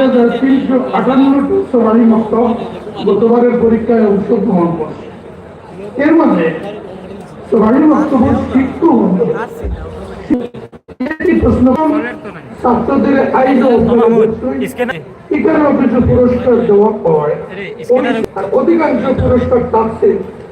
হাজার তিনশো আটান্নটি সবারই মত গতবারের পরীক্ষায় অংশগ্রহণ করছে এর মধ্যে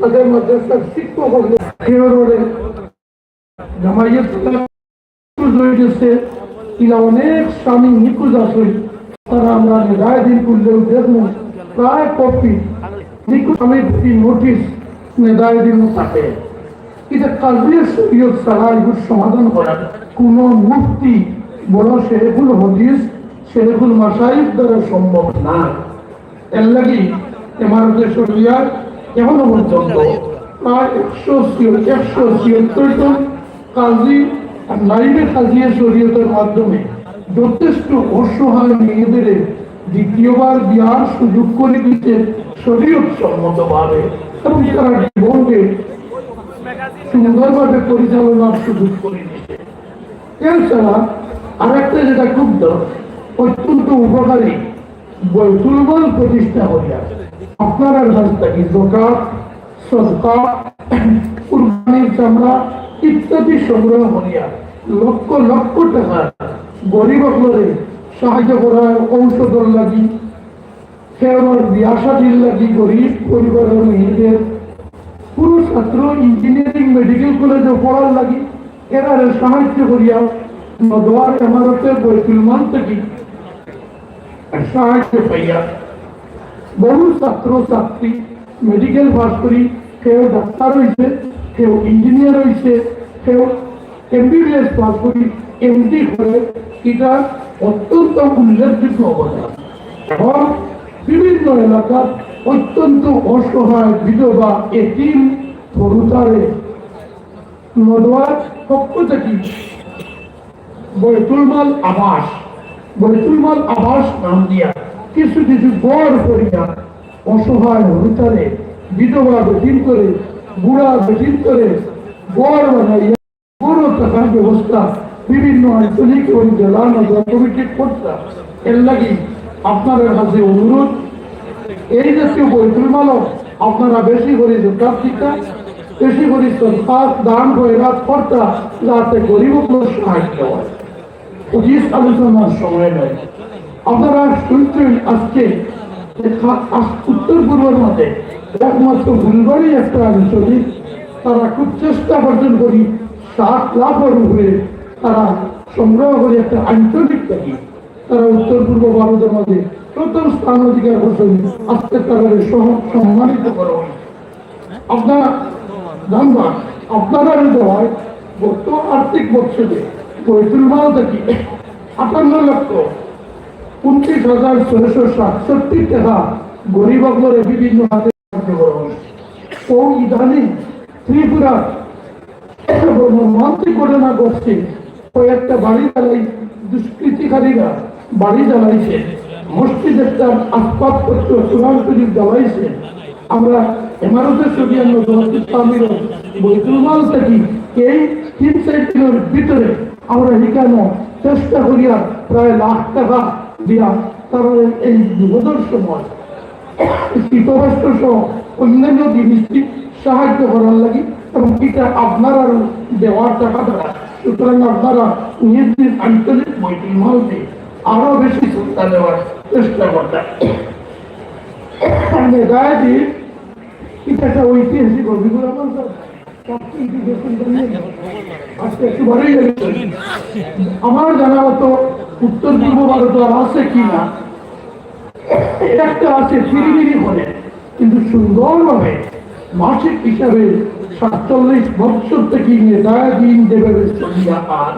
তাদের মাদ্রাসার শিক্ষক অনেক স্বামী নিখোঁজ আছে করলেও প্রায় কপি। স্বামীর প্রতি নোটিশ নেদায় দিন থাকে এটা এগুলো সমাধান করা কোন মুক্তি বড় শেরেফুল হদিস শেরেফুল মাসাইফ দ্বারা সম্ভব না। এর লাগি এমারতে শরিয়ার এখনও পর্যন্ত প্রায় একশো একশো ছিয়াত্তর জন কাজী নাইবে কাজিয়া শরীয়তের মাধ্যমে যথেষ্ট অসহায় মেয়েদের দ্বিতীয়বার বিয়ার সুযোগ করে দিতে শরীয়ত সম্মতভাবে এবং তারা জীবনকে সুন্দরভাবে পরিচালনার সুযোগ করে দিচ্ছে এছাড়া আরেকটা যেটা খুব অত্যন্ত উপকারী বৈতুলবল প্রতিষ্ঠা হইয়া আপনারা রাস্তাকে জোকাত সদকা কুরবানির চামড়া ইত্যাদি সংগ্রহ করিয়া লক্ষ লক্ষ টাকা গরিব সাহায্য করা ঔষধের লাগি ফেরবার বিয়াসাদির লাগি গরিব পরিবারের মেয়েদের। পুরো ছাত্র ইঞ্জিনিয়ারিং মেডিকেল কলেজে পড়ার লাগি এরা সাহায্য করিয়া নদোয়ার এমারতের বৈতুলমান থেকে। সাহায্য পাইয়া বহু ছাত্র, ছাত্রী মেডিকেল পাস করি কেউ ডাক্তার হয়েছে কেউ ইঞ্জিনিয়ার হয়েছে কেউ এমবিবিএস পাস করি। এমডি করে এটা অত্যন্ত উল্লেখযোগ্য অবদান। এবং বিভিন্ন এলাকার অত্যন্ত অসহায় বিধবা এটিম তরুতারে নদওয়ার পক্ষ থেকে বৈতুলমাল আবাস বৈতুলমাল আবাস নাম দিয়া কিছু কিছু গড় করিয়া অসহায় হরিতারে বিধবা বেদিন করে, বুড়া বেদিন করে গড় বানাইয়া বড় টাকার ব্যবস্থা বিভিন্ন আঞ্চলিক এবং জেলা নগর কমিটি কর্তা। এর লাগি আপনাদের কাছে অনুরোধ, এই জাতীয় বৈতুলমালও আপনারা বেশি করে জোটার টিকা বেশি করে সরকার দান বৈরাত কর্তা যাতে গরিব সাহায্য হয়। আলোচনার সময় নেই। আপনারা শুনছেন আজকে উত্তর পূর্বের মধ্যে একমাত্র ফুলবাড়ি একটা তারা খুব চেষ্টা বর্জন করি, সাত লাখের উপরে তারা সংগ্রহ করে একটা আঞ্চলিক থাকি তারা উত্তর, পূর্ব, ভারতের মধ্যে প্রথম স্থান অধিকার করছেন আজকে সহ- সম্মানিত করা। হয় আপনারা আপনারা দেওয়ায় গত আর্থিক বছরে বৈতুল মাল থেকে। আটান্ন লক্ষ উনত্রিশ হাজার ছয়শো সাতষট্টি টাকা গরিব অগ্রে বিভিন্ন হাতে ও ইদানিং ত্রিপুরা মন্ত্রী ঘটনা ঘটছে। কয়েকটা বাড়ি জ্বালাই দুষ্কৃতিকারীরা বাড়ি জ্বালাইছে মসজিদ একটা আসবাবপত্র চূড়ান্তরি জ্বালাইছে। আমরা এমারতের ছবি আমরা ইসলামীর বৈতুলমাল থেকে এই তিন চার দিনের ভিতরে আমরা এখানে চেষ্টা করিয়া প্রায় লাখ টাকা দিয়া তারা এই বিপদের সময় শীতবস্ত্র সহ অন্যান্য জিনিসটি সাহায্য করার লাগে এবং এটা আপনার আরও দেওয়ার টাকা দ্বারা সুতরাং আপনারা নিজ আঞ্চলিক বইটি মালতে আরও বেশি চিন্তা নেওয়ার চেষ্টা করতেন এটা একটা ঐতিহাসিক অভিজ্ঞতা বলতো আমার জানা মতো উত্তর পূর্ব ভারত আছে কিনা একটা আছে ফিরিবিরি বলে, কিন্তু সুন্দরভাবে মাসিক হিসাবে সাতচল্লিশ বছর থেকে নেতায় দিন দেবে চলিয়া আর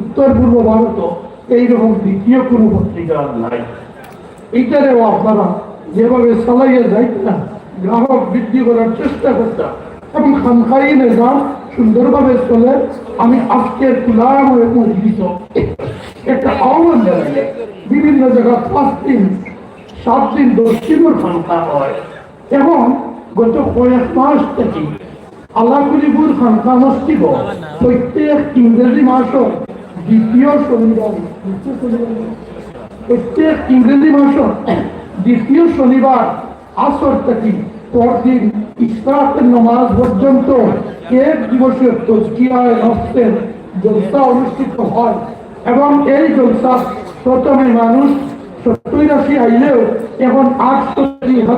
উত্তর পূর্ব ভারত এইরকম দ্বিতীয় কোনো পত্রিকা নাই। এইটারেও আপনারা যেভাবে চালাইয়া যাইতা গ্রাহক বৃদ্ধি করার চেষ্টা করতাম এবং খানখাই নিজাম সুন্দরভাবে চলে, আমি আজকের তুলাম মজলিস একটা আহ্বান জানাই। বিভিন্ন জায়গায় পাঁচ দিন, সাত দিন দশ দিনের খানখা হয়, এবং গত কয়েক মাস থেকে খানখা মসজিদ প্রত্যেক ইংরেজি মাসও দ্বিতীয় শনিবার। প্রত্যেক ইংরেজি মাসের দ্বিতীয় শনিবার আসর থেকে পরদিন ইসরাতের নমাজ পর্যন্ত এক দিবসের তস্কিয়ায় নষ্টের জলসা অনুষ্ঠিত হয় এবং এই জলসা প্রথমে মানুষ সত্তর আশি আইলেও এখন আটশো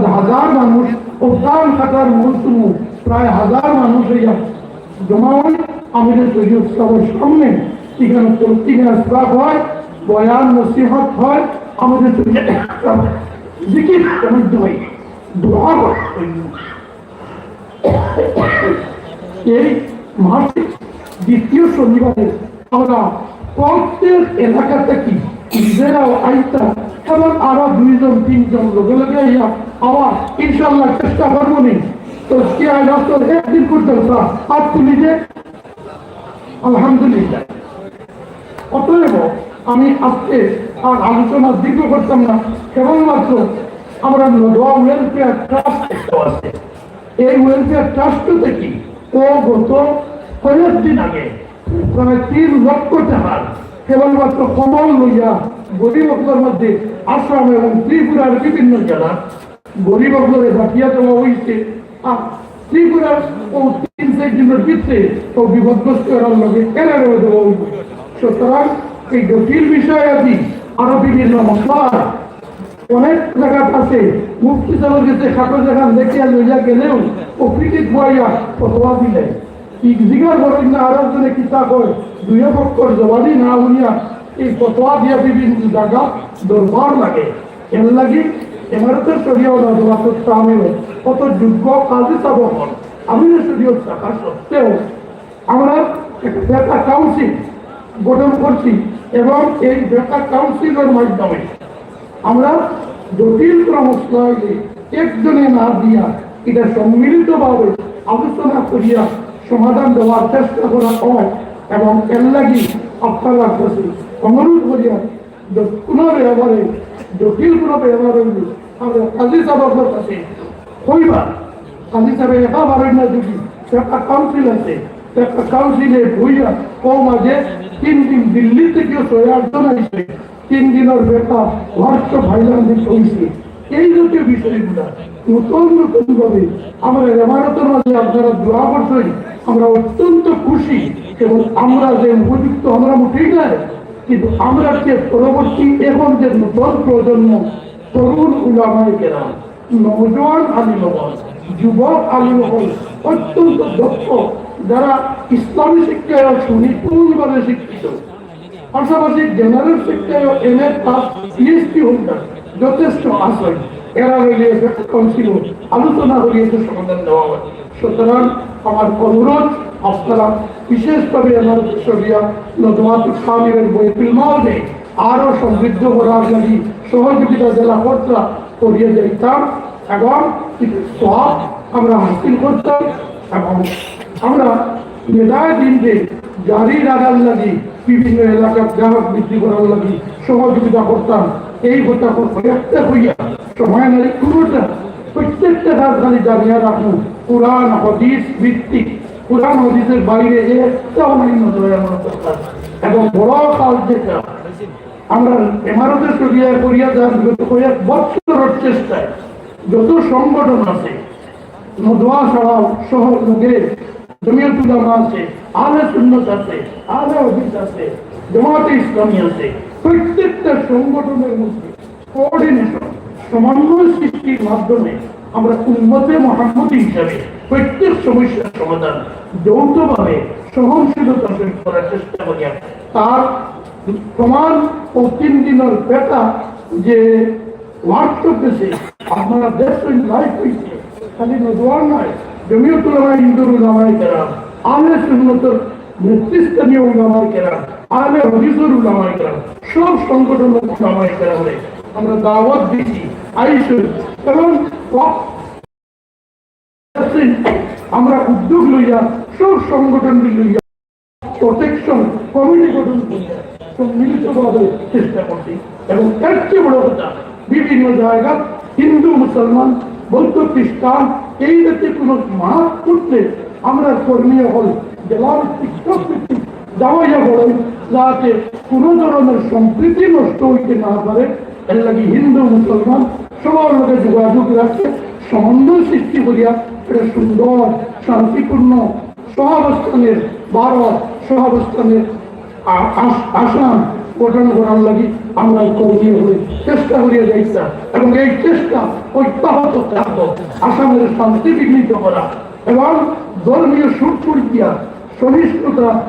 হাজার মানুষ ও তার থাকার মৌসুম প্রায় হাজার মানুষ হইয়া জমা হয় আমাদের তৈরি উৎসবের সামনে এখানে তলতিনে আসবাব হয়, বয়ান, নসিহত হয়, আমাদের এই মাসে দ্বিতীয় শনিবারে আমরা প্রত্যেক এলাকা থেকে নিজেরাও আইতা এবং আরও দুইজন, তিনজন লোকে লোকে আবার ইনশাল্লাহ চেষ্টা করব নি। তুমি যে আলহামদুলিল্লাহ। অতএব আমি আজকে আর আলোচনা দীর্ঘ করতাম না, কেবলমাত্র আমরা ওয়েলফেয়ার ট্রাস্ট আছে। এই ওয়েলফেয়ার ট্রাস্ট ও গত কয়েকদিন আগে প্রায় তিন লক্ষ টাকার কেবলমাত্র কমল লইয়া গরিব অকলের মধ্যে আসাম এবং ত্রিপুরার বিভিন্ন জেলা গরিব অকলের বাকিয়া দেওয়া হয়েছে আর ত্রিপুরার ও তিন দিনের ভিতরে ও বিপদগ্রস্ত করার লগে কেনা দেওয়া হয়েছে সুতরাং এই জটিল বিষয় আদি আরও বিভিন্ন মশলা অনেক জায়গা আছে। মুক্তি চালক গেছে খাটো জায়গা দেখে লইয়া গেলেও ও ক্রিকেট বইয়া ফতোয়া দিলে জিগার বলেন না হইয়া এই ফতোয়া দিয়া বিভিন্ন জায়গা দরবার লাগে। এর লাগি এমারতে সরিয়াও না দেওয়া তো আমিও কত যোগ্য কাজে চাব? আমি সরিয়ে থাকা সত্ত্বেও আমরা একটা কাউন্সিল গঠন করছি এবং এই বেকার কাউন্সিলের মাধ্যমে আমরা জটিল ক্রমস্থায় একজনে না দিয়া এটা সম্মিলিতভাবে আলোচনা করিয়া সমাধান দেওয়ার চেষ্টা করা হয় এবং এর লাগি আপনারা অনুরোধ করিয়া কোনো ব্যবহারে, জটিল কোনো ব্যবহার কাজী সাহেবের কাছে হইবা কাজী সাহেব একা পারেন না যদি একটা কাউন্সিল আছে। একটা কাউন্সিলে বইয়া ও মাঝে তিন দিন দিল্লি থেকে ছয় আটজন তিন দিনের এই জাতীয় বিষয়গুলো নতুন নতুন ভাবে আমরা এমারতের মাঝে আপনারা দোয়া করছেন। আমরা অত্যন্ত খুশি এবং আমরা যে উপযুক্ত, আমরা নাই, কিন্তু আমরা যে পরবর্তী এখন যে নতুন প্রজন্ম তরুণ উলামায় কেনা নজওয়ান আলিমগণ যুবক আলিমগণ অত্যন্ত দক্ষ, যারা ইসলামী শিক্ষায় সুনিপুণভাবে শিক্ষিত। পাশাপাশি জেনারেল শিক্ষায় M A pass PhD holder যথেষ্ট আশ্রয়। এরা হইলে কাউন্সিল আলোচনা করিয়েছে, সমাধান দেওয়া হয় সুতরাং আমার অনুরোধ, আপনারা বিশেষভাবে আমার সরিয়া নদমাত ইসলামের বই ফিল্মাওনে আরও সমৃদ্ধ করার লাগি সহযোগিতা জেলা কর্তা করিয়ে যাইতাম এবং সব আমরা হাসিল করতাম এবং আমরা মেধায় দিনকে জারি রাখার লাগি, বিভিন্ন এলাকার গ্রাহক বৃদ্ধি করার লাগি সহযোগিতা করতাম। এই কথা প্রত্যেক হইয়া সময় নারী পুরোটা প্রত্যেকটা রাজধানী জানিয়ে রাখুন কোরআন হদিস ভিত্তিক কোরআন হদিসের বাইরে আমার দরকার এবং বড় কাজ যেটা আমরা এমারতের সরিয়া করিয়া যার বিগত কয়েক বছরের চেষ্টায় যত সংগঠন আছে নদোয়া ছাড়াও শহর লোকে জমিয়তুল উলামা আছে আলে সুন্নত আছে আলে অফিস আছে, জামাতে ইসলামী আছে, প্রত্যেকটা সংগঠনের মধ্যে কোঅর্ডিনেশন সমন্বয় সৃষ্টির মাধ্যমে আমরা উন্মতে মোহাম্মদ হিসাবে প্রত্যেক সমস্যার সমাধান যৌথভাবে সহনশীলতা করার চেষ্টা করি তার ও তিন দিনের বেটা যে হোয়াটসঅ্যাপ দেশে আপনারা দেশ লাইফ হয়েছে, খালি নদওয়ার নয় জমিয়ত উলামা ইন্দুর উলামায়ে কেরাম আলে নেতৃস্থানীয় কেরাম আলে উলামায়ে কেরাম, সব সংগঠন উলামায়ে কেরামে আমরা দাওয়াত দিছি আইসুন এবং আমরা উদ্যোগ লইয়া, সব সংগঠন লইয়া প্রোটেকশন কমিটি গঠন করিয়া সম্মিলিতভাবে চেষ্টা করছি। এবং এর চেয়ে বড় কথা, বিভিন্ন জায়গা হিন্দু, মুসলমান, বৌদ্ধ, খ্রিস্টান, এই জাতীয় কোনো মাস করতে আমরা বলেন যাতে ধরনের সম্প্রীতি নষ্ট হইতে না পারে। এর লাগে হিন্দু, মুসলমান সবার লোকে যোগাযোগ রাখছে সমন্বয় সৃষ্টি করিয়া এটা সুন্দর, শান্তিপূর্ণ সহাবস্থানের ভারত সহাবস্থানের আ- আস- আসাম গঠন করার লাগি আমরা কর্মী হয়ে চেষ্টা করিয়া যাইতা। এবং এই চেষ্টা অব্যাহত থাকব আসামের শান্তি বিঘ্নিত করা। এবং ধর্মীয় সুরপুর দিয়া সহিষ্ণুতা